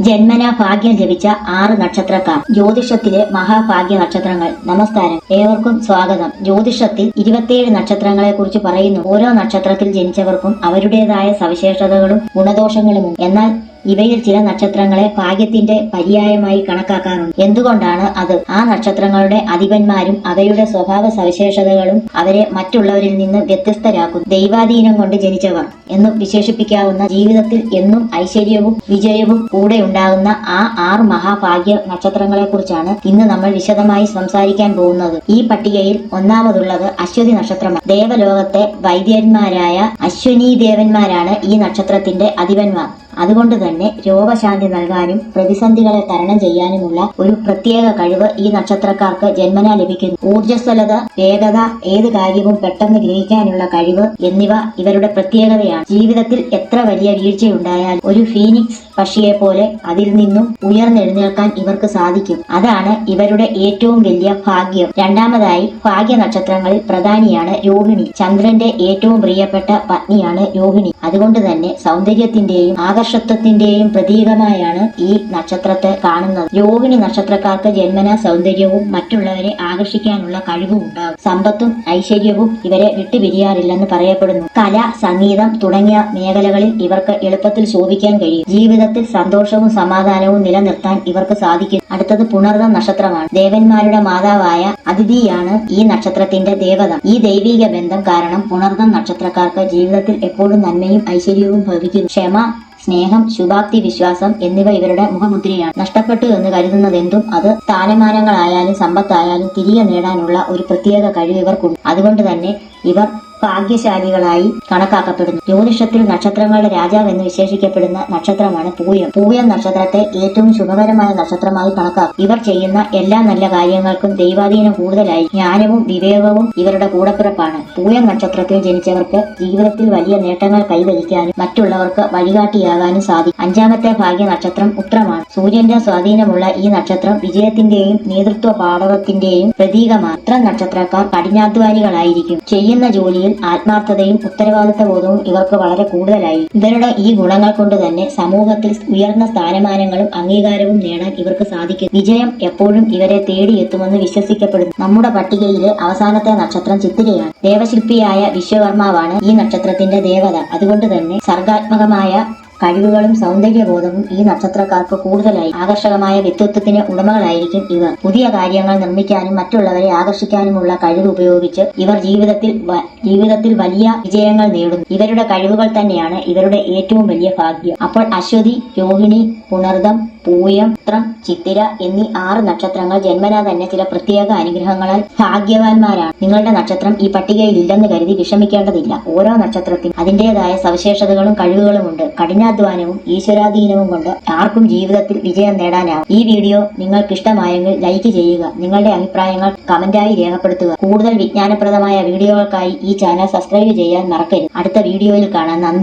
ജന്മന ഭാഗ്യം ലഭിച്ച ആറ് നക്ഷത്രക്കാർ. ജ്യോതിഷത്തിലെ മഹാഭാഗ്യ നക്ഷത്രങ്ങൾ. നമസ്കാരം. ഏവർക്കും സ്വാഗതം. ജ്യോതിഷത്തിൽ ഇരുപത്തിയേഴ് നക്ഷത്രങ്ങളെ കുറിച്ച് പറയുന്നു. ഓരോ നക്ഷത്രത്തിൽ ജനിച്ചവർക്കും അവരുടേതായ സവിശേഷതകളും ഗുണദോഷങ്ങളുമുണ്ട്. എന്നാൽ ഇവയിൽ ചില നക്ഷത്രങ്ങളെ ഭാഗ്യത്തിന്റെ പര്യായമായി കണക്കാക്കാറുണ്ട്. എന്തുകൊണ്ടാണ് അത്? ആ നക്ഷത്രങ്ങളുടെ അധിപന്മാരും അവയുടെ സ്വഭാവ സവിശേഷതകളും അവരെ മറ്റുള്ളവരിൽ നിന്ന് വ്യത്യസ്തരാക്കുന്നു. ദൈവാധീനം കൊണ്ട് ജനിച്ചവർ എന്ന് വിശേഷിപ്പിക്കാവുന്ന ജീവിതത്തിൽ എന്നും ഐശ്വര്യവും വിജയവും കൂടെ ഉണ്ടാകുന്ന ആ ആറ് മഹാഭാഗ്യ നക്ഷത്രങ്ങളെ കുറിച്ചാണ് ഇന്ന് നമ്മൾ വിശദമായി സംസാരിക്കാൻ പോകുന്നത്. ഈ പട്ടികയിൽ ഒന്നാമതുള്ളത് അശ്വതി നക്ഷത്രമാണ്. ദേവലോകത്തെ വൈദ്യന്മാരായ അശ്വനി ദേവന്മാരാണ് ഈ നക്ഷത്രത്തിന്റെ അധിപന്മാർ. അതുകൊണ്ട് തന്നെ രോഗശാന്തി നൽകാനും പ്രതിസന്ധികളെ തരണം ചെയ്യാനുമുള്ള ഒരു പ്രത്യേക കഴിവ് ഈ നക്ഷത്രക്കാർക്ക് ജന്മനാ ലഭിക്കുന്നു. ഊർജസ്വലത വേഗത ഏത് കാര്യവും പെട്ടെന്ന് ഗ്രഹിക്കാനുള്ള കഴിവ് എന്നിവ ഇവരുടെ പ്രത്യേകതയാണ്. ജീവിതത്തിൽ എത്ര വലിയ വീഴ്ചയുണ്ടായാൽ ഒരു ഫീനിക്സ് പക്ഷിയെ പോലെ അതിൽ നിന്നും ഉയർന്നെഴുന്നേൽക്കാൻ ഇവർക്ക് സാധിക്കും. അതാണ് ഇവരുടെ ഏറ്റവും വലിയ ഭാഗ്യം. രണ്ടാമതായി ഭാഗ്യ നക്ഷത്രങ്ങളിൽ പ്രധാനിയാണ് രോഹിണി. ചന്ദ്രന്റെ ഏറ്റവും പ്രിയപ്പെട്ട പത്നിയാണ് രോഹിണി. അതുകൊണ്ട് തന്നെ സൗന്ദര്യത്തിന്റെയും ആകർഷത്വത്തിന്റെയും പ്രതീകമായാണ് ഈ നക്ഷത്രത്തെ കാണുന്നത്. യോഗിനി നക്ഷത്രക്കാർക്ക് ജന്മന സൗന്ദര്യവും മറ്റുള്ളവരെ ആകർഷിക്കാനുള്ള കഴിവും ഉണ്ടാകും. സമ്പത്തും ഐശ്വര്യവും ഇവരെ വിട്ടുപിരിയാറില്ലെന്ന് പറയപ്പെടുന്നു. കല സംഗീതം തുടങ്ങിയ മേഖലകളിൽ ഇവർക്ക് എളുപ്പത്തിൽ ശോഭിക്കാൻ കഴിയും. ജീവിതത്തിൽ സന്തോഷവും സമാധാനവും നിലനിർത്താൻ ഇവർക്ക് സാധിക്കും അടുത്തത് പുണർന്ന നക്ഷത്രമാണ്. ദേവന്മാരുടെ മാതാവായ അതിഥിയാണ് ഈ നക്ഷത്രത്തിന്റെ ദേവത. ഈ ദൈവിക ബന്ധം കാരണം പുണർന്ന നക്ഷത്രക്കാർക്ക് ജീവിതത്തിൽ എപ്പോഴും നന്മയും ഐശ്വര്യവും ഭവിക്കുന്നു. ക്ഷമ സ്നേഹം ശുഭാപ്തി വിശ്വാസം എന്നിവ ഇവരുടെ മുഖമുദ്രയാണ്. നഷ്ടപ്പെട്ടു എന്ന് കരുതുന്നത് കരുതുന്നതെന്തും അത് സ്ഥാനമാനങ്ങളായാലും സമ്പത്തായാലും തിരികെ നേടാനുള്ള ഒരു പ്രത്യേക കഴിവ് ഇവർക്കുണ്ട്. അതുകൊണ്ട് തന്നെ ഇവർ ഭാഗ്യശാലികളായി കണക്കാക്കപ്പെടുന്നു. ജ്യോതിഷത്തിൽ നക്ഷത്രങ്ങളുടെ രാജാവ് എന്ന് വിശേഷിക്കപ്പെടുന്ന നക്ഷത്രമാണ് പൂയം. പൂയം നക്ഷത്രത്തെ ഏറ്റവും ശുഭകരമായ നക്ഷത്രമായി കണക്കാക്കും. ഇവർ ചെയ്യുന്ന എല്ലാ നല്ല കാര്യങ്ങൾക്കും ദൈവാധീനം കൂടുതലായി. ജ്ഞാനവും വിവേകവും ഇവരുടെ കൂടപ്പിറപ്പാണ്. പൂയം നക്ഷത്രത്തിൽ ജനിച്ചവർക്ക് ജീവിതത്തിൽ വലിയ നേട്ടങ്ങൾ കൈവരിക്കാനും മറ്റുള്ളവർക്ക് വഴികാട്ടിയാകാനും സാധിക്കും. അഞ്ചാമത്തെ ഭാഗ്യ നക്ഷത്രം ഉത്രമാണ്. സൂര്യന്റെ സ്വാധീനമുള്ള ഈ നക്ഷത്രം വിജയത്തിന്റെയും നേതൃത്വ പാടവത്തിന്റെയും പ്രതീകമാണ്. ഉത്രം നക്ഷത്രക്കാർ കഠിനാധ്വാനികളായിരിക്കും. ചെയ്യുന്ന ജോലിയിൽ ആത്മാർത്ഥതയും ഉത്തരവാദിത്ത ബോധവും ഇവർക്ക് വളരെ കൂടുതലായി. ഇവരുടെ ഈ ഗുണങ്ങൾ കൊണ്ട് തന്നെ സമൂഹത്തിൽ ഉയർന്ന സ്ഥാനമാനങ്ങളും അംഗീകാരവും നേടാൻ ഇവർക്ക് സാധിക്കും. വിജയം എപ്പോഴും ഇവരെ തേടിയെത്തുമെന്ന് വിശ്വസിക്കപ്പെടുന്നു. നമ്മുടെ പട്ടികയിലെ അവസാനത്തെ നക്ഷത്രം ചിത്തിരയാണ് ദേവശില്പിയായ വിശ്വകർമാവാണ് ഈ നക്ഷത്രത്തിന്റെ ദേവത. അതുകൊണ്ട് തന്നെ സർഗാത്മകമായ കഴിവുകളും സൗന്ദര്യബോധവും ഈ നക്ഷത്രക്കാർക്ക് കൂടുതലായി. ആകർഷകമായ വ്യക്തിത്വത്തിന് ഉടമകളായിരിക്കും ഇവർ. പുതിയ കാര്യങ്ങൾ നിർമ്മിക്കാനും മറ്റുള്ളവരെ ആകർഷിക്കാനുമുള്ള കഴിവ് ഉപയോഗിച്ച് ഇവർ ജീവിതത്തിൽ ജീവിതത്തിൽ വലിയ വിജയങ്ങൾ നേടുന്നു. ഇവരുടെ കഴിവുകൾ തന്നെയാണ് ഇവരുടെ ഏറ്റവും വലിയ ഭാഗ്യം. അപ്പോൾ അശ്വതി രോഹിണി പുണർദം പൂയം ത്രം ചിത്തിര എന്നീ ആറ് നക്ഷത്രങ്ങൾ ജന്മനാ തന്നെ ചില പ്രത്യേക അനുഗ്രഹങ്ങളാൽ ഭാഗ്യവാന്മാരാണ്. നിങ്ങളുടെ നക്ഷത്രം ഈ പട്ടികയിൽ ഇല്ലെന്ന് കരുതി വിഷമിക്കേണ്ടതില്ല. ഓരോ നക്ഷത്രത്തിനും അതിന്റേതായ സവിശേഷതകളും കഴിവുകളുമുണ്ട്. കഠിനാധ്വാനവും ഈശ്വരാധീനവും കൊണ്ട് ആർക്കും ജീവിതത്തിൽ വിജയം നേടാനാവും. ഈ വീഡിയോ നിങ്ങൾക്ക് ഇഷ്ടമായെങ്കിൽ ലൈക്ക് ചെയ്യുക നിങ്ങളുടെ അഭിപ്രായങ്ങൾ കമന്റായി രേഖപ്പെടുത്തുക. കൂടുതൽ വിജ്ഞാനപ്രദമായ വീഡിയോകൾക്കായി ഈ ചാനൽ സബ്സ്ക്രൈബ് ചെയ്യാൻ മറക്കരുത്. അടുത്ത വീഡിയോയിൽ കാണാൻ നന്ദി.